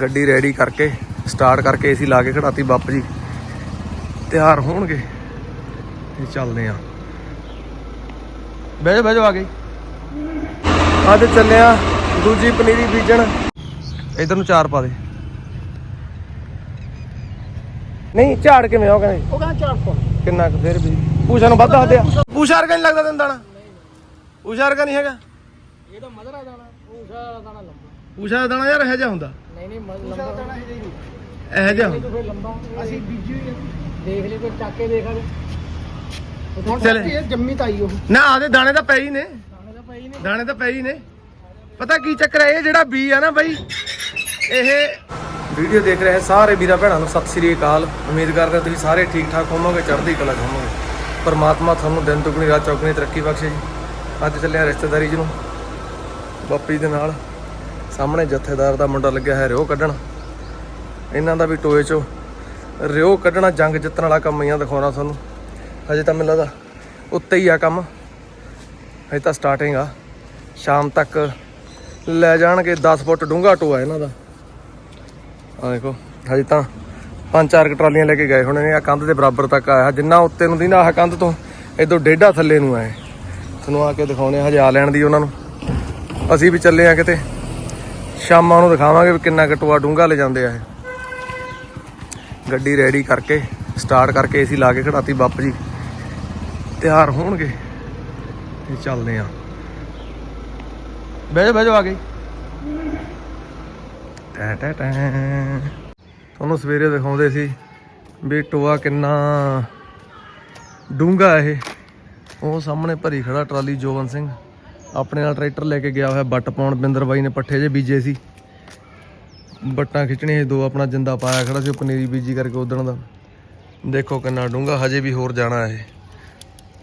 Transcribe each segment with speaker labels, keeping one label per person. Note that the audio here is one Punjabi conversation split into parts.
Speaker 1: ਗੱਡੀ ਰੈਡੀ ਕਰਕੇ ਸਟਾਰਟ ਕਰਕੇ ਏਸੀ ਲਾ ਕੇ ਖੜਾਤੀ ਬੱਪ ਜੀ। ਤਿਆਰ ਹੋਣਗੇ। ਤੇ ਚੱਲਦੇ ਆ। ਬਹਿ ਜਾ ਬਹਿ ਜਾ ਆ ਗਈ ਅੱਜ ਚੱਲਿਆ ਦੂਜੀ ਪਨੀਰੀ ਬੀਜਣ। ਇਧਰ ਨੂੰ ਚਾਰ ਪਾ ਦੇ। ਨਹੀਂ ਝਾੜ ਕਿਵੇਂ ਉਹ ਕਹਿੰਦੇ?
Speaker 2: ਉਹ ਕਹਿੰਦਾ 400
Speaker 1: ਕਿੰਨਾ ਕੁ ਫਿਰ ਵੀ। ਪੂਸ਼ਾ ਨੂੰ ਵੱਧ ਦੱਸਦੇ ਆ ਪੂਸ਼ਾ ਵਰਗਾ ਨਹੀਂ ਲੱਗਦਾ ਤੈਨੂੰ ਦਾਣਾ? ਪੂਸ਼ਾ ਵਰਗਾ ਨਹੀਂ ਹੈਗਾ?
Speaker 2: ਇਹ ਤਾਂ ਮਧਰਾ ਦਾਣਾ ਪੂਸ਼ਾ ਵਾਲਾ ਦਾਣਾ ਲੰਬਾ।
Speaker 1: ਦਾ ਦਾਣਾ ਯਾਰ ਇਹੋ ਜਿਹਾ ਹੁੰਦਾ।
Speaker 2: ਨਹੀਂ ਨਹੀਂ ਲੰਬਾ ਦਾਣਾ ਇਹ ਨਹੀਂ
Speaker 1: ਇਹੋ ਜਿਹਾ ਹੁੰਦਾ।
Speaker 2: ਫਿਰ ਲੰਬਾ ਅਸੀਂ ਬੀਜੀ ਹੋਈ ਹੈ ਦੇਖ ਲਈ ਕੋਈ ਚੱਕ ਕੇ ਦੇਖ ਲੈ ਉਹ ਹੁਣ
Speaker 1: ਚੱਲ।
Speaker 2: ਇਹ ਜੰਮੀ ਤਾਂ ਆਈ ਉਹ।
Speaker 1: ਨਾ ਆਦੇ ਦਾਣੇ ਤਾਂ ਪਏ ਹੀ ਨੇ।
Speaker 2: ਦਾਣੇ ਤਾਂ ਪਈ ਨਹੀਂ
Speaker 1: ਦਾਣੇ ਤਾਂ ਪਏ ਹੀ ਨੇ। ਪਤਾ ਕੀ ਚੱਕਰ ਹੈ ਇਹ ਜਿਹੜਾ ਬੀ ਆ ਨਾ ਬਾਈ ਇਹ ਵੀਡੀਓ ਦੇਖ ਰਹੇ ਸਾਰੇ ਵੀਰਾਂ ਭੈਣਾਂ ਨੂੰ ਸਤਿ ਸ੍ਰੀ ਅਕਾਲ। ਉਮੀਦ ਕਰਦੇ ਹਾਂ ਤੁਸੀਂ ਸਾਰੇ ਠੀਕ ਠਾਕ ਹੋਵੋਗੇ ਚੜ੍ਹਦੀ ਕਲਾ 'ਚ ਹੋਵੋਗੇ। ਪਰਮਾਤਮਾ ਤੁਹਾਨੂੰ ਦਿਨ ਦੁਗਣੀ ਰਾਤ ਚੌਗਣੀ ਤਰੱਕੀ ਬਖਸ਼ੇ ਜੀ। ਅੱਜ ਚੱਲਿਆ ਰਿਸ਼ਤੇਦਾਰੀ ਜੀ ਨੂੰ। ਬਾਪੀ ਦੇ ਨਾਲ। ਸਾਹਮਣੇ ਜਥੇਦਾਰ ਦਾ ਮੁੰਡਾ ਲੱਗਿਆ ਹੈ ਰਿਓ ਕੱਢਣ। ਇਹਨਾਂ ਦਾ ਵੀ ਟੋਏ 'ਚੋਂ ਰਿਓ ਕੱਢਣਾ ਜੰਗ ਜਿੱਤਣ ਵਾਲਾ ਕੰਮ ਹੀ ਦਿਖਾਉਣਾ ਤੁਹਾਨੂੰ। ਹਜੇ ਤਾਂ ਮੈਨੂੰ ਲੱਗਦਾ ਉੱਤੇ ਹੀ ਆ ਕੰਮ। ਹਜੇ ਤਾਂ ਸਟਾਰਟਿੰਗ ਆ। ਸ਼ਾਮ ਤੱਕ ਲੈ ਜਾਣਗੇ 10 ਫੁੱਟ ਡੂੰਘਾ ਟੋਆ ਇਹਨਾਂ ਦਾ। ਆ ਦੇਖੋ ਹਜੇ ਤਾਂ ਪੰਜ ਚਾਰ ਕੁ ਟਰਾਲੀਆਂ ਲੈ ਕੇ ਗਏ ਹੁਣ ਨੇ ਆ ਕੰਧ ਦੇ ਬਰਾਬਰ ਤੱਕ ਆਇਆ। ਜਿੰਨਾ ਉੱਤੇ ਨੂੰ ਦੀ ਨਾ ਆਹ ਕੰਧ ਤੋਂ ਇਦੋਂ ਡੇਢਾ ਥੱਲੇ ਨੂੰ ਆਏ ਤੁਹਾਨੂੰ ਆ ਕੇ ਦਿਖਾਉਣੇ ਆ, ਹਜੇ ਆ ਲੈਣ ਦੀ ਉਹਨਾਂ ਨੂੰ। ਅਸੀਂ ਵੀ ਚੱਲੇ ਆ ਕਿਤੇ। ਸ਼ਾਮਾਂ ਨੂੰ ਦਿਖਾਵਾਂਗੇ ਵੀ ਕਿੰਨਾ ਕੁ ਟੋਆ ਡੂੰਘਾ ਲੈ ਜਾਂਦੇ ਆ ਇਹ। ਗੱਡੀ ਰੈਡੀ ਕਰਕੇ ਸਟਾਰਟ ਕਰਕੇ ਏਸੀ ਲਾ ਕੇ ਖੜਾਤੀ ਬਾਪ ਜੀ। ਤਿਆਰ ਹੋਣਗੇ ਤੇ ਚੱਲਦੇ ਆ। ਬਹਿ ਜਾ ਬਹਿ ਜਾ ਆ ਗਈ ਟੈ ਟੈ ਟੈ। ਤੁਹਾਨੂੰ ਸਵੇਰੇ ਦਿਖਾਉਂਦੇ ਸੀ ਵੀ ਟੋਆ ਕਿੰਨਾ ਡੂੰਘਾ ਇਹ। ਉਹ ਸਾਹਮਣੇ ਭਰੀ ਖੜਾ ਟਰਾਲੀ ਜੋਵਨ ਸਿੰਘ। ਆਪਣੇ ਨਾਲ ਟਰੈਕਟਰ ਲੈ ਕੇ ਗਿਆ ਹੋਇਆ ਬੱਟ ਪਾਉਣ, ਬਿੰਦਰ ਬਾਈ ਨੇ ਪੱਠੇ ਜੇ ਬੀਜੇ ਸੀ। ਬੱਟਾਂ ਖਿੱਚਣੀਆਂ ਸੀ, ਦੋ ਆਪਣਾ ਜਿੰਦਾ ਪਾਇਆ ਖੜਾ ਸੀ, ਉਹ ਪਨੀਰੀ ਬੀਜੀ ਕਰਕੇ ਉਦਣ ਦਾ। ਦੇਖੋ ਕਿੰਨਾ ਡੂੰਘਾ, ਹਜੇ ਵੀ ਹੋਰ ਜਾਣਾ ਇਹ।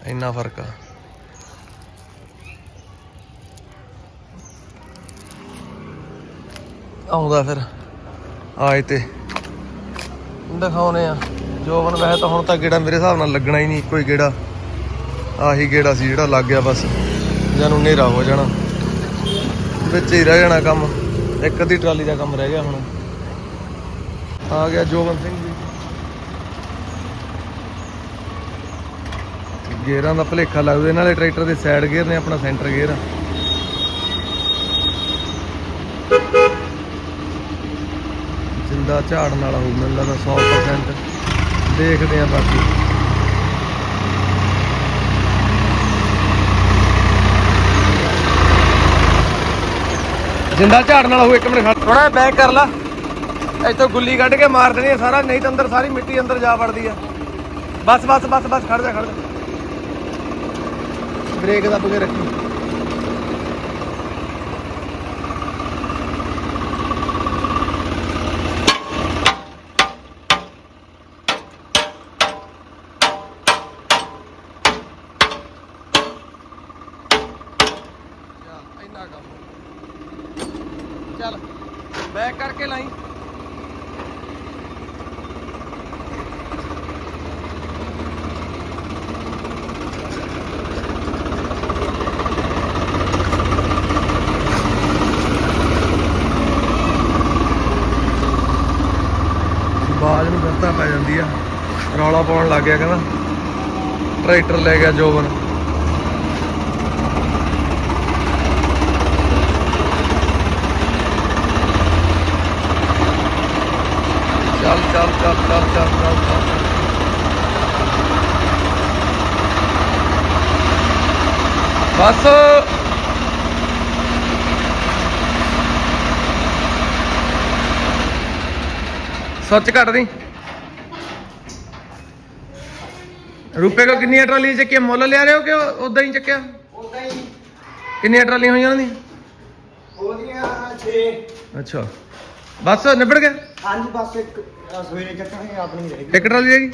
Speaker 1: ਇੰਨਾ ਫ਼ਰਕ ਆ। ਆਉਂਦਾ ਫਿਰ। ਆਏ ਤੇ। ਦਿਖਾਉਨੇ ਆ। ਜੋਬਨ ਵੈਸੇ ਤਾਂ ਹੁਣ ਤਾਂ ਗੇੜਾ ਮੇਰੇ ਹਿਸਾਬ ਨਾਲ ਲੱਗਣਾ ਹੀ ਨਹੀਂ ਕੋਈ ਗੇੜਾ। ਆਹੀ ਗੇੜਾ ਸੀ ਜਿਹੜਾ ਲੱਗ ਗਿਆ ਬਸ। ਜਾਨੂੰ ਹਨੇਰਾ ਹੋ ਜਾਣਾ। ਵਿੱਚ ਹੀ ਰਹਿ ਜਾਣਾ ਕੰਮ। ਇੱਕ ਅੱਧੀ ਟਰਾਲੀ ਦਾ ਕੰਮ ਰਹਿ ਗਿਆ ਹੁਣ। ਆ ਗਿਆ ਜੋਬਨ ਸਿੰਘ ਜੀ। ਗੇਅਰਾਂ ਦਾ ਭਲੇਖਾ ਲੱਗਦਾ ਇਹਨਾਂ ਦੇ ਟਰੈਕਟਰ ਦੇ ਸਾਈਡ ਗੇਅਰ ਨੇ, ਆਪਣਾ ਸੈਂਟਰ ਗੇਅਰ ਆ। ਜਿੰਦਾ ਝਾੜਨ ਵਾਲਾ ਹੋਊ, ਮੈਨੂੰ ਲੱਗਦਾ 100% ਦੇਖਦੇ ਆ ਬਾਕੀ। ਜਿੰਦਾ ਝਾੜਨ ਵਾਲਾ ਹੋਊ ਇੱਕ ਮਿੰਟ ਖੜ ਥੋੜਾ ਬੈਕ ਕਰ ਲਾ। ਇੱਥੋਂ ਗੁੱਲੀ ਕੱਢ ਕੇ ਮਾਰ ਦੇਣੀ ਆ ਸਾਰਾ ਨਹੀਂ ਤਾਂ ਅੰਦਰ ਸਾਰੀ ਮਿੱਟੀ ਅੰਦਰ ਜਾ ਵੜਦੀ ਆ। ਬਸ ਬਸ ਬਸ ਬਸ ਖੜ ਜਾ ਖੜ ਜਾ। ਬ੍ਰੇਕ ਦੱਬ ਕੇ ਰੱਖੀ ਇੰਨਾ ਕੰਮ ਚੱਲ ਬੈਕ ਕਰਕੇ ਲਾਈ ਬਾਜ ਨੂੰ ਕਰਤਾ ਪੈ ਜਾਂਦੀ ਆ ਰੌਲਾ ਪਾਉਣ ਲੱਗ ਗਿਆ ਕਹਿੰਦਾ। ਟਰੈਕਟਰ ਲੈ ਗਿਆ ਜੋਬਨ। ਚੱਲ ਚੱਲ ਚੱਲ ਚੱਲ ਚੱਲ ਚੱਲ ਚੱਲ। ਬਸ। ਸੱਚ ਕੱਟ ਦੀ। ਰੁਪਏ ਕੋ ਕਿੰਨੀਆਂ ਟਰਾਲੀਆਂ ਚੱਕੀਆਂ? ਮੁੱਲ ਲਿਆ ਰਹੇ ਹੋ ਕਿ ਉਦਾਂ ਹੀ ਚੱਕਿਆ?
Speaker 2: ਉਦਾਂ ਹੀ।
Speaker 1: ਕਿੰਨੀਆਂ ਟਰਾਲੀਆਂ ਹੋਈਆਂ ਉਹਨਾਂ ਦੀਆਂ
Speaker 2: ਉਹਦੀਆਂ 6
Speaker 1: ਅੱਛਾ। ਬਸ ਨਿਬੜ ਗਿਆ?
Speaker 2: ਹਾਂਜੀ ਬਸ ਇੱਕ ਸਵੇਰੇ ਚੱਕਣਗੇ ਆਪਣੀ ਰਹੇਗੀ
Speaker 1: ਇੱਕ ਟਰਾਲੀ ਰਹਿ ਗਈ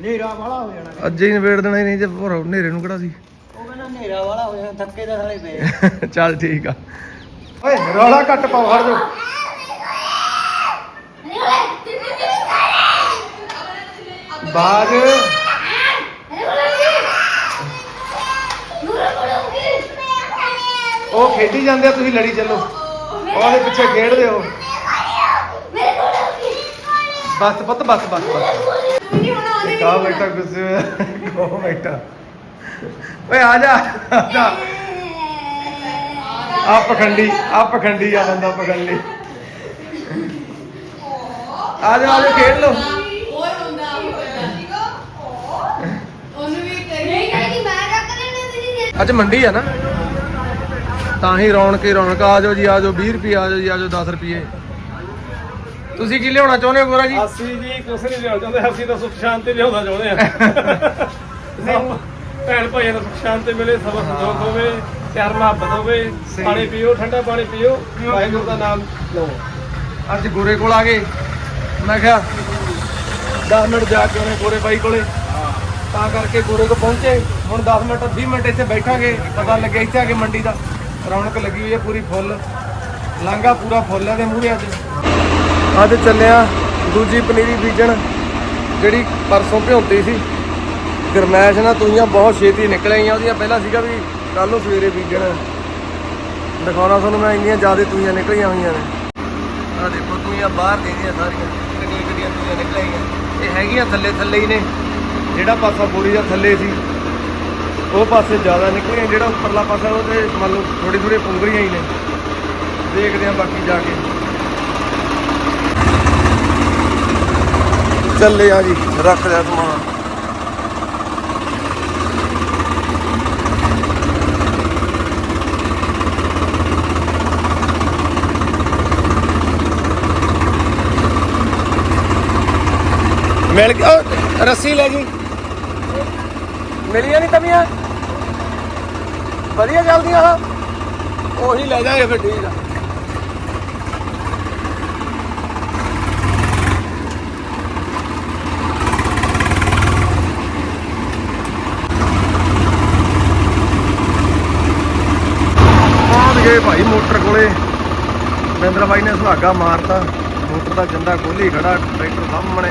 Speaker 2: ਹਨੇਰਾ ਵਾਲਾ ਹੋ ਜਾਣਾ।
Speaker 1: ਅੱਜ ਹੀ ਨਿਬੇੜ ਦੇਣਾ ਨਹੀਂ ਜੇ ਭਰੋ ਹਨੇਰੇ ਨੂੰ ਕਿਹੜਾ ਸੀ।
Speaker 2: ਉਹ ਕਹਿੰਦਾ ਹਨੇਰਾ ਵਾਲਾ ਹੋ ਜਾਣਾ ਥੱਕੇ ਦਾ ਸਾਲੇ ਪਏ
Speaker 1: ਚੱਲ ਠੀਕ ਆ। ਓਏ ਰੌਲਾ ਘੱਟ ਪਾਓ ਹਟ ਜਾ। ਬਾਜ। ਖੇਡੀ ਜਾਂਦੇ ਆ ਤੁਸੀਂ ਲੜੀ ਚੱਲੋ। ਉਹਦੇ ਪਿੱਛੇ ਖੇਡਦੇ ਹੋ। ਬਸ ਪੁੱਤ ਬਸ ਬਸ ਬਸ। ਕਾ ਬੈਠਾ ਗੁੱਸੇ ਹੋਇਆ। ਕੋ ਬੈਠਾ। ਓਏ ਆ ਜਾ ਆ ਪਖੰਡੀ ਆ ਪਖੰਡੀ ਆ ਬੰਦਾ ਪਖੰਡੀ। ਆ ਜਾ ਆ ਜਾ ਖੇਡ ਲੋ
Speaker 3: ਓਏ ਹੁੰਦਾ ਉਹਨੂੰ ਵੀ ਕਹੀ
Speaker 1: ਅੱਜ ਮੰਡੀ ਆ ਨਾ? ਤਾਂ ਹੀ ਰੌਣਕ ਹੀ ਰੌਣਕ ਆ ਜਾਓ ਜੀ ਆ ਜਾਓ 20 ਰੁਪਏ ਆ ਜਾਓ ਜੀ ਆ ਜਾਓ 10 ਰੁਪਏ। ਤੁਸੀਂ ਕੀ ਲਿਆਉਣਾ ਚਾਹੁੰਦੇ ਹੋ ਗੋਰਾ ਜੀ?
Speaker 4: ਅਸੀਂ ਜੀ ਕੁਛ ਨਹੀਂ ਲਿਆਉਣਾ ਚਾਹੁੰਦੇ ਅਸੀਂ ਤਾਂ ਸੁਖ ਸ਼ਾਂਤੀ ਲਿਆਉਣਾ ਚਾਹੁੰਦੇ ਆ ਭੈਣ ਭਾਈਆਂ ਦਾ ਸੁਖ ਸ਼ਾਂਤੀ ਮਿਲੇ ਸਭ ਸੰਜੋਗ ਹੋਵੇ ਪਿਆਰ ਮੁਹੱਬਤ ਹੋਵੇ। ਪਾਣੀ ਪੀਓ ਠੰਡਾ ਪਾਣੀ ਪੀਓ ਵਾਹਿਗੁਰੂ ਦਾ ਨਾਮ ਲਓ।
Speaker 1: ਅੱਜ ਗੋਰੇ ਕੋਲ ਆ ਗਏ। ਮੈਂ ਕਿਹਾ 10 ਮਿੰਟ ਜਾ ਕੇ ਉਹਨੇ ਗੋਰੇ ਬਾਈ ਕੋਲੇ। ਤਾਂ ਕਰਕੇ ਗੋਰੇ ਕੋ ਪਹੁੰਚੇ। ਹੁਣ 10 ਮਿੰਟ 20 ਮਿੰਟ ਇੱਥੇ ਬੈਠਾਂਗੇ। ਪਤਾ ਲੱਗਿਆ ਇੱਥੇ ਆ ਕੇ ਮੰਡੀ ਦਾ। ਰੌਣਕ ਲੱਗੀ ਹੋਈ ਹੈ ਪੂਰੀ ਫੁੱਲ। ਲਾਂਗਾ ਪੂਰਾ ਫੁੱਲ ਹੈ ਦੇ ਮੂਹਰੇ ਅੱਜ। ਅੱਜ ਚੱਲਿਆ ਦੂਜੀ ਪਨੀਰੀ ਬੀਜਣ, ਜਿਹੜੀ ਪਰਸੋਂ ਭਿਉਂਤੀ ਸੀ। ਗਰਮੈਸ਼ ਨਾਲ ਤੂਈਆਂ ਬਹੁਤ ਛੇਤੀ ਨਿਕਲ ਆਈਆਂ ਉਹਦੀਆਂ ਪਹਿਲਾਂ ਸੀਗਾ ਵੀ ਕੱਲ ਨੂੰ ਸਵੇਰੇ ਬੀਜਣ। ਦਿਖਾਉਣਾ ਤੁਹਾਨੂੰ ਮੈਂ ਇੰਨੀਆਂ ਜ਼ਿਆਦਾ ਤੂਈਆਂ ਨਿਕਲੀਆਂ ਹੋਈਆਂ ਨੇ। ਆ ਦੇਖੋ ਤੂੰ ਬਾਹਰ ਦੀਆਂ ਸਾਰੀਆਂ। ਕਿੰਨੀਆਂ ਕਿੰਨੀਆਂ ਤੂੰ ਨਿਕਲ ਆਈਆਂ ਇਹ ਹੈਗੀਆਂ ਥੱਲੇ ਥੱਲੇ ਹੀ ਨੇ। ਜਿਹੜਾ ਪਾਸਾ ਬੋਰੀ ਦਾ ਥੱਲੇ ਸੀ ਉਹ ਪਾਸੇ ਜ਼ਿਆਦਾ ਨਿਕਲੀਆਂ ਜਿਹੜਾ ਉੱਪਰਲਾ ਪਾਸਾ ਉਹ ਤੇ ਮੰਨ ਲਓ ਥੋੜੀ ਥੋੜੀ ਪੁੰਗਰੀਆਂ ਹੀ ਨੇ। ਦੇਖਦੇ ਆ ਬਾਕੀ ਜਾ ਕੇ। ਚੱਲੇ ਆ ਜੀ। ਰੱਖ ਲਿਆ ਸਮਾਨ। ਮਿਲ ਗਿਆ। ਰੱਸੀ ਲੈ ਜੀ। ਮਿਲੀਆਂ ਨਹੀਂ ਤਵੀਆਂ? ਵਧੀਆ ਚੱਲਦੀਆਂ ਆ ਉਹੀ ਲੈ ਜਾਗੇ ਫਿਰ ਠੀਕ ਆ। ਗਏ ਭਾਈ ਮੋਟਰ ਕੋਲੇ। ਮਹਿੰਦਰ ਬਾਈ ਨੇ ਸੁਹਾਗਾ ਮਾਰਤਾ। ਮੋਟਰ ਦਾ ਜੰਦਾ ਖੋਲੀ ਖੜਾ ਟਰੈਕਟਰ ਸਾਹਮਣੇ।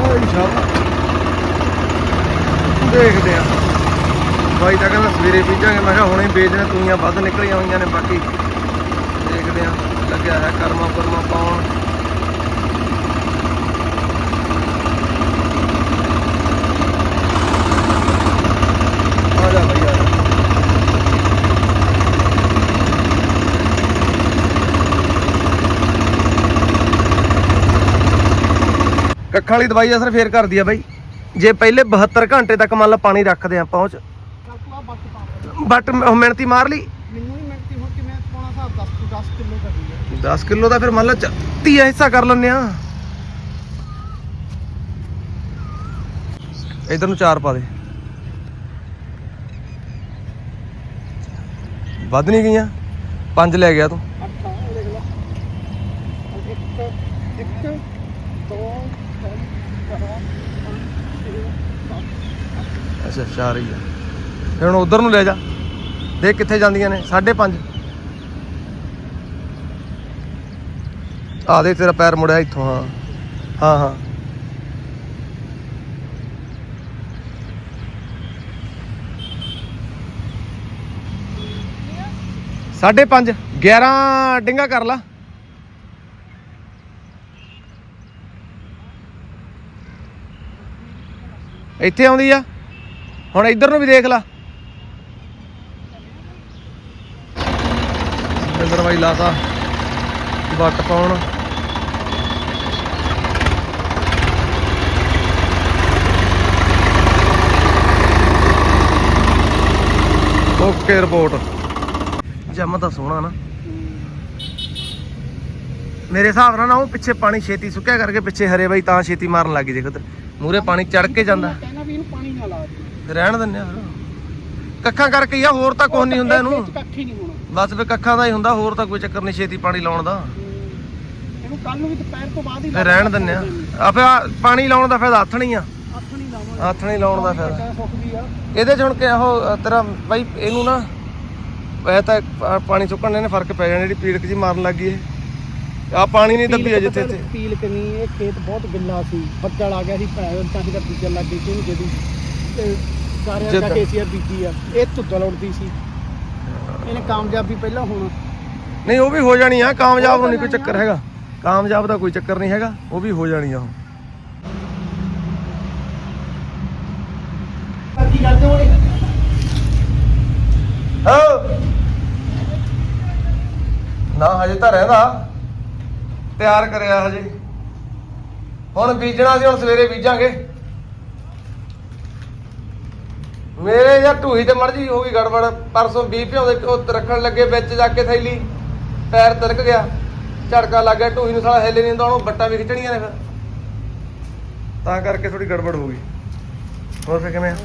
Speaker 1: ਓਏ ਸ਼ਾਬਾਸ਼ ਦੇਖਦੇ ਆ। ਬਾਈ ਤਾਂ ਕਹਿੰਦਾ ਸਵੇਰੇ ਬੀਜਾਂਗੇ ਮੈਂ ਕਿਹਾ ਹੁਣੇ ਬੀਜਣੇ ਤੂਈਆਂ ਵੱਧ ਨਿਕਲੀਆਂ ਹੋਈਆਂ ਨੇ ਬਾਕੀ। ਦੇਖਦੇ ਆ ਲੱਗਿਆ ਹੈ ਕਰਮਾ ਕਰਮਾ ਪਾਉਣ। ਆ ਜਾ ਬਾਈ, ਆ ਕੱਖਾਂ ਵਾਲੀ ਦਵਾਈ ਅਸਰ ਫੇਰ ਕਰਦੀ ਆ ਬਾਈ। ਜੇ ਪਹਿਲੇ 72 ਘੰਟੇ ਤੱਕ ਮੰਨ ਲਾ ਪਾਣੀ ਰੱਖਦੇ ਆ ਪਹੁੰਚ ਬਟ ਮਿਹਨਤੀ ਮਾਰ ਲਈ।
Speaker 2: ਮੈਨੂੰ ਨਹੀਂ ਮਿਲਦੀ ਹੁਣ ਕਿਵੇਂ ਪਾਉਣਾ ਹਿਸਾਬ 10 10 ਕਿਲੋ ਕਰਦੀ ਹੈ
Speaker 1: 10 ਕਿਲੋ ਦਾ ਫਿਰ ਮੰਨ ਲਾ 30 ਹਿੱਸਾ ਕਰ ਲੈਂਦੇ ਆ ਇਧਰ ਨੂੰ ਚਾਰ ਪਾ ਦੇ। ਵੱਧ ਨਹੀਂ ਗਈਆਂ? ਪੰਜ ਲੈ ਗਿਆ ਤੂੰ।
Speaker 2: ਅੱਠਾ ਇਹ ਦੇਖ ਲਓ ਇੱਕ ਇੱਕ ਦੋ ਤਿੰਨ ਚਾਰ ਪੰਜ ਛੇ ਸੱਤ
Speaker 1: ਅੱਛਾ ਚਾਰ ਹੀ ਆ। ਫਿਰ ਹੁਣ ਉਧਰ ਨੂੰ ਲੈ ਜਾ। ਦੇਖ ਕਿੱਥੇ ਜਾਂਦੀਆਂ ਨੇ 5.5 ਆ ਦੇ ਤੇਰਾ ਪੈਰ ਮੁੜਿਆ ਇੱਥੋਂ, ਹਾਂ। ਹਾਂ ਹਾਂ। ਸਾਢੇ 5 11 ਡਿੰਗਾ ਕਰ ਲਾ। ਇੱਥੇ ਆਉਂਦੀ ਆ। ਹੁਣ ਇੱਧਰ ਨੂੰ ਵੀ ਦੇਖ ਲਾ। ਬਾਈ ਲਾਤਾ। ਵੱਟ ਪਾਉਣ। Okay report. ਜੰਮ ਤਾਂ ਸੋਹਣਾ ਨਾ। ਮੇਰੇ ਹਿਸਾਬ ਨਾਲ ਨਾ ਉਹ ਪਿੱਛੇ ਪਾਣੀ ਛੇਤੀ ਸੁੱਕਿਆ ਕਰਕੇ ਪਿੱਛੇ ਹਰੇ ਬਾਈ ਤਾਂ ਛੇਤੀ ਮਾਰਨ ਲੱਗੀ ਦੇਖ ਉਧਰ ਮੂਰੇ ਪਾਣੀ ਚੜ ਕੇ ਜਾਂਦਾ।
Speaker 2: ਮੈਂ ਕਹਿਣਾ ਵੀ ਇਹਨੂੰ ਪਾਣੀ ਨਾ ਲਾ ਦੇ।
Speaker 1: ਰਹਿਣ ਦਿੰਦੇ ਆ ਫਿਰ। ਕੱਖਾਂ ਕਰਕੇ ਹੀ ਆ ਹੋਰ ਤਾਂ ਕੁਝ ਨਹੀਂ ਹੁੰਦਾ ਇਹਨੂੰ।
Speaker 2: ਕੱਖ ਹੀ ਨਹੀਂ ਹੋਣਾ।
Speaker 1: ਬਸ ਫਿਰ ਕੱਖਾਂ ਦਾ ਹੀ ਹੁੰਦਾ ਹੋਰ ਤਾਂ ਕੋਈ ਚੱਕਰ ਨਹੀਂ ਛੇਤੀ ਪਾਣੀ ਲਾਉਣ ਦਾ।
Speaker 2: ਇਹਨੂੰ ਕੱਲ ਨੂੰ ਵੀ ਦੁਪਹਿਰ ਤੋਂ ਬਾਅਦ ਹੀ
Speaker 1: ਫਿਰ ਰਹਿਣ ਦਿੰਦੇ ਆ। ਆ ਫਿਰ ਆਹ ਪਾਣੀ ਲਾਉਣ ਦਾ ਫਾਇਦਾ ਹੱਥ ਨਹੀਂ ਆ।
Speaker 2: ਅੱਖ ਨਹੀਂ ਲਾਵਾਂਗੇ।
Speaker 1: ਹੱਥ ਨਹੀਂ ਲਾਉਣ ਦਾ ਫਾਇਦਾ।
Speaker 2: ਸੁੱਕ ਆ।
Speaker 1: ਇਹਦੇ ਚ ਹੁਣ ਕਿ ਉਹ ਤੇਰਾ ਬਾਈ ਇਹਨੂੰ ਨਾ ਵੈਸੇ ਤਾਂ ਪਾ- ਪਾਣੀ ਸੁੱਕਣ ਨੇ ਫ਼ਰਕ ਪੈ ਜਾਣਾ ਜਿਹੜੀ ਪੀੜਕ ਜੀ ਮਾਰਨ ਲੱਗੀ ਇਹ। ਆ ਪਾਣੀ ਨਹੀਂ ਦੱਬੀ ਜਿੱਥੇ ਇੱਥੇ।
Speaker 2: ਪੀਲ ਕਨੀ ਇਹ ਖੇਤ ਬਹੁਤ ਗਿੱਲਾ ਸੀ। ਬੱਦਲ ਆ ਗਿਆ ਸੀ ਭੈਣ ਤਾਂ ਤਾਂ ਬੀਜਣ ਲੱਗ ਗਈ ਸੀ ਜਦੀ ਤੇ ਸਾਰਿਆਂ ਦਾ
Speaker 1: ਜਿੱਦਾਂ-
Speaker 2: ਕੇਸੀਆਰ ਬੀਜੀ ਆ। ਇਹ ਧੁੱਦਲ ਉੜਦੀ ਸੀ। ਇਹਨੇ ਕਾਮਯਾਬੀ ਪਹਿਲਾਂ ਹੋਣਾ।
Speaker 1: ਨਹੀਂ ਉਹ ਵੀ ਹੋ ਜਾਣੀ ਆ। ਕਾਮਯਾਬ ਨੂੰ ਨਹੀਂ ਕੋਈ ਚੱਕਰ ਹੈਗਾ। ਕਾਮਯਾਬ ਦਾ ਕੋਈ ਚੱਕਰ ਨਹੀਂ ਹੈਗਾ। ਉਹ ਵੀ ਹੋ ਜਾਣੀ ਆ ਉਹ
Speaker 2: ਕੀ ਕਰਦੇ ਹੋਣੇ।
Speaker 1: ਹੋ। ਨਾ ਹਜੇ ਤਾਂ ਰਹਿੰਦਾ। ਤਿਆਰ ਕਰਿਆ ਹਜੇ। ਹੁਣ ਬੀਜਣਾ ਸੀ ਹੁਣ ਸਵੇਰੇ ਬੀਜਾਂਗੇ। ਮੇਰੇ ਯਾਰ ਢੂਹੀ ਤੇ ਮਰਜ਼ੀ ਹੋ ਗਈ ਗੜਬੜ। ਪਰਸੋਂ ਬੀ ਭਿਉਂਦੇ ਉਹ ਰੱਖਣ ਲੱਗੇ ਵਿੱਚ ਜਾ ਕੇ ਥੈਲੀ। ਪੈਰ ਤਿਲਕ ਗਿਆ। ਝੜਕਾ ਲੱਗ ਗਿਆ ਢੂਹੀ ਨੂੰ ਸਾਲਾ ਹਿੱਲੇ ਨਹੀਂ ਹੁੰਦਾ ਉਹਨੂੰ ਬੱਟਾਂ ਵੀ ਖਿੱਚਣੀਆਂ ਨੇ ਫਿਰ। ਤਾਂ ਕਰਕੇ ਥੋੜੀ ਗੜਬੜ ਹੋ ਗਈ। ਹੋਰ ਫਿਰ ਕਿਵੇਂ ਆ?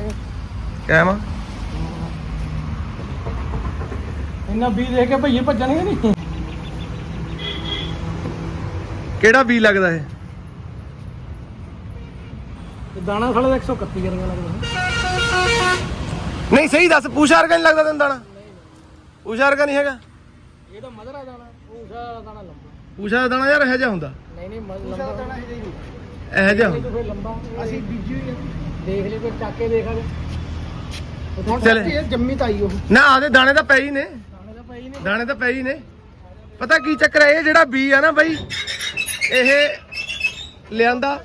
Speaker 1: ਕਾਇਮ ਆ?
Speaker 2: ਇੰਨਾ ਬੀ ਦੇ ਕੇ ਭਈਏ ਭੱਜਣਗੇ ਨਹੀਂ
Speaker 1: ਕਿਹੜਾ ਬੀ ਲੱਗਦਾ ਇਹ?
Speaker 2: ਦਾਣਾ ਸਾਲੇ ਦਾ 131 ਰੁਪਏ ਲੱਗਦਾ।
Speaker 1: ਨਹੀਂ ਸਹੀ ਦੱਸ ਪੂਸ਼ਾ ਵਰਗਾ ਨਹੀਂ ਲੱਗਦਾ ਤੈਨੂੰ ਦਾਣਾ? ਪੂਸ਼ਾ ਵਰਗਾ ਨਹੀਂ ਹੈਗਾ?
Speaker 2: ਇਹ ਤਾਂ ਮਧਰਾ ਦਾਣਾ ਪੂਸ਼ਾ ਵਾਲਾ ਦਾਣਾ ਲੰਬਾ।
Speaker 1: ਪੂਸ਼ਾ ਦਾ ਦਾਣਾ ਯਾਰ ਇਹੋ ਜਿਹਾ ਹੁੰਦਾ।
Speaker 2: ਨਹੀਂ ਨਹੀਂ ਲੰਬਾ। ਦਾਣਾ ਇਹ
Speaker 1: ਜਿਹਾ ਹੁੰਦਾ।
Speaker 2: ਫਿਰ ਲੰਬਾ ਅਸੀਂ ਬੀਜੀ ਹੋਈ ਆ। ਦੇਖ ਲਈ ਕੋਈ ਚੱਕ ਕੇ ਦੇਖਾਂਗੇ ਉਹ
Speaker 1: ਚੱਲ।
Speaker 2: ਇਹ ਜੰਮੀ ਤਾਂ ਆਈ ਉਹ।
Speaker 1: ਨਾ ਆਦੇ ਦਾਣੇ ਤਾਂ ਪਏ ਹੀ ਨੇ।
Speaker 2: ਦਾਣੇ ਤਾਂ ਪਈ ਨਹੀਂ
Speaker 1: ਦਾਣੇ ਤਾਂ ਪਏ ਹੀ ਨੇ। ਪਤਾ ਕੀ ਚੱਕਰ ਹੈ ਇਹ ਜਿਹੜਾ ਬੀ ਆ ਨਾ ਬਾਈ ਇਹ ਲਿਆਂਦਾ।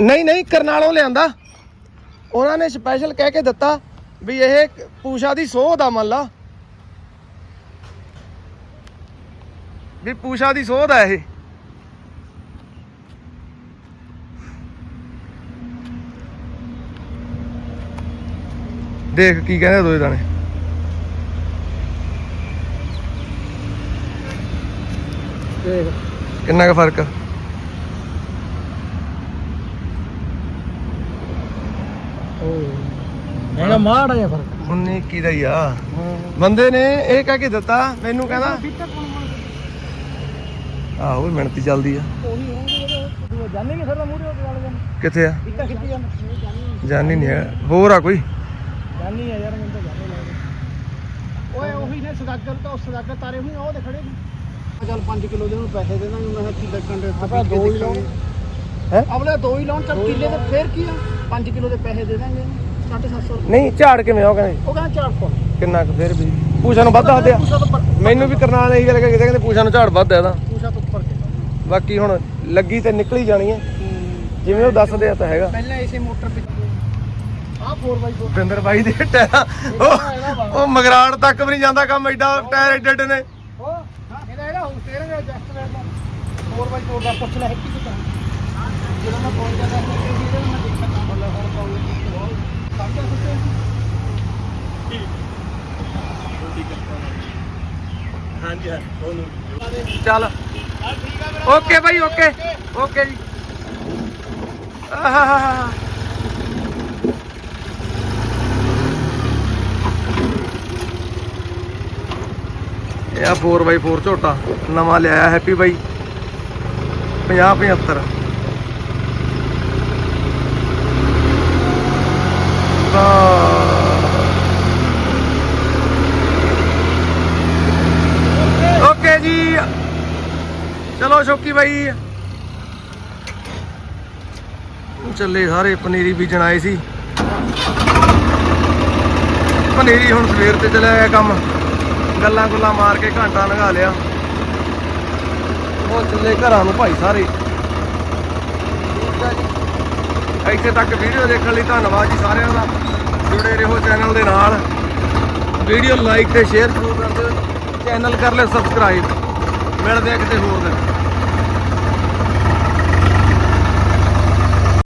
Speaker 1: ਨਹੀਂ ਨਹੀਂ ਕਰਨਾਲੋਂ ਲਿਆਂਦਾ। ਉਹਨਾਂ ਨੇ ਸਪੈਸ਼ਲ ਕਹਿ ਕੇ ਦਿੱਤਾ ਵੀ ਇਹ ਪੂਸ਼ਾ ਦੀ ਸੋਹ ਦਾ ਮੰਨ ਲਾ ਵੀ ਪੂਸ਼ਾ ਦੀ ਸੋਹ ਦਾ ਇਹ। ਦੇਖ ਕੀ ਕਹਿੰਦੇ ਦੋਏ ਦਾਣੇ
Speaker 2: ਦੇਖ।
Speaker 1: ਕਿੰਨਾ ਕੁ ਫ਼ਰਕ
Speaker 2: ਉਹ ਇਹਦਾ ਮਾੜਾ ਜਿਹਾ ਫ਼ਰਕ।
Speaker 1: 19 21 ਦਾ ਹੀ ਆ? ਬੰਦੇ ਨੇ ਇਹ ਕਹਿ ਕੇ ਦਿੱਤਾ ਮੈਨੂੰ ਕਹਿੰਦਾ ਆਹੋ ਮਿਹਨਤੀ ਚੱਲਦੀ ਆ।
Speaker 2: ਨਹੀਂ ਮੂਰੇ ਕੇ
Speaker 1: ਕਿੱਥੇ ਆ?
Speaker 2: ਇੱਕਾ ਖਿੱਚੀ ਜਾਂਦੇ
Speaker 1: ਜਾਣੀ ਨਹੀਂ। ਹੈ ਹੋਰ ਆ ਕੋਈ?
Speaker 2: ਜਾਣੀ ਆ ਯਾਰ ਮੈਨੂੰ ਤਾਂ ਲੱਗਦੇ। ਓਏ ਉਹੀ ਨੇ ਸਦਾਗਰ ਤਾਂ ਸਦਾਗਰ ਤਾਰੇ ਹੋਈ ਉਹ ਦੇ ਖੜੇ ਚੱਲ 5 ਕਿਲੋ ਦੇ ਨੂੰ ਪੈਸੇ ਦੇ ਦਾਂਗੇ ਮੈਂ ਕਿਹਾ ਲੱਗਣ ਦੇ ਆਪਾਂ ਦੋ ਹੀ ਲਾਉਣ
Speaker 1: ਹੈ।
Speaker 2: ਅਗਲੇ ਦੋ ਹੀ ਲਾਉਣ ਚੱਲ ਕਿੱਲੇ ਤੇ ਫੇਰ ਕੀ ਆ? 5 ਕਿਲੋ ਦੇ ਪੈਸੇ ਦੇ ਦਾਂਗੇ। 750 ਰੁਪਏ
Speaker 1: ਨਹੀਂ ਝਾੜ ਕਿਵੇਂ ਉਹ ਕਹਿੰਦੇ?
Speaker 2: ਉਹ ਕਹਿੰਦਾ 400
Speaker 1: ਕਿੰਨਾ ਕੁ ਫੇਰ ਵੀ? ਪੂਛਾ ਨੂੰ ਵੱਧ ਦੱਸਦੇ ਆ
Speaker 2: ਪੂਸਾ ਤੋਂ ਉੱਪਰ
Speaker 1: ਮੈਨੂੰ ਵੀ ਕਰਨਾ ਨਹੀਂ ਗੱਲ ਕਹਿੰਦੇ ਕਹਿੰਦੇ ਪੂਛਾ ਨੂੰ ਝਾੜ ਵੱਧ ਆ ਇਹਦਾ।
Speaker 2: ਪੂਸਾ ਤੋਂ ਉੱਪਰ ਕੇ
Speaker 1: ਬਾਕੀ ਹੁਣ ਲੱਗੀ ਤੇ ਨਿਕਲੀ ਜਾਣੀ ਹੈ ਜਿਵੇਂ ਉਹ ਦੱਸਦੇ ਆ ਤਾਂ ਹੈਗਾ।
Speaker 2: ਪਹਿਲਾਂ ਇਸੇ ਮੋਟਰ ਤੇ ਆ 4x4
Speaker 1: ਬਿੰਦਰ ਬਾਈ ਦੇ ਟਾਇਰ। ਉਹ ਮਗਰਾੜ ਤੱਕ ਵੀ ਨਹੀਂ ਜਾਂਦਾ ਕੰਮ ਐਡਾ ਟਾਇਰ ਐਡੇ ਐਡੇ ਨੇ।
Speaker 2: ਉਹ ਇਹਦਾ ਇਹਦਾ ਹੁਣ ਸਟੀਅਰਿੰਗ ਐਡਜਸਟਮੈਂਟ ਦਾ। 4x4 ਦਾ ਪੁੱਛ ਲੈ ਕੀ ਕੀਤਾ ਜਦੋਂ ਮੈਂ ਫੋਨ ਕਰਦਾ ਸੀ ਕਿ ਇਹਦੇ ਮੈਂ ਦੇਖਣਾ ਬੋਲਾ ਹੁਣ ਪਾਉਂ ਸਮਝਿਆ ਸੁੱਤੇ
Speaker 4: ਹਾਂਜੀ ਹਾਂ ਉਹਨੂੰ
Speaker 1: ਚੱਲ। ਓਕੇ ਬਾਈ, ਓਕੇ। ਓਕੇ ਜੀ। ਆਹਾਹਾਹਾ। ਇਹ ਆ 4x4 ਝੋਟਾ। ਨਵਾਂ ਲਿਆਇਆ ਹੈਪੀ ਬਾਈ। 50 75 ਓਕੇ ਜੀ ਚਲੋ ਸ਼ੌਕੀ ਬਾਈ। ਚੱਲੇ ਸਾਰੇ, ਪਨੀਰੀ ਬੀਜਣ ਆਏ ਸੀ। ਪਨੀਰੀ ਹੁਣ ਸਵੇਰ ਤੇ ਚਲਿਆ ਗਿਆ ਕੰਮ। ਗੱਲਾਂ ਗੁੱਲਾਂ ਮਾਰ ਕੇ ਘੰਟਾ ਲੰਘਾ ਲਿਆ। ਉਹ ਚੱਲੇ ਘਰਾਂ ਨੂੰ ਭਾਈ ਸਾਰੇ। ਇੱਥੇ ਤੱਕ ਵੀਡੀਓ ਦੇਖਣ ਲਈ ਧੰਨਵਾਦ ਜੀ ਸਾਰਿਆਂ ਦਾ। ਜੁੜੇ ਰਹੋ ਚੈਨਲ ਦੇ ਨਾਲ। ਵੀਡੀਓ ਲਾਈਕ ਤੇ ਸ਼ੇਅਰ ਜ਼ਰੂਰ ਕਰ ਦਿਓ। ਚੈਨਲ ਕਰ ਲਿਓ ਸਬਸਕ੍ਰਾਈਬ ਮਿਲਦੇ ਆ ਕਿਤੇ ਹੋਰ ਦਿਨ।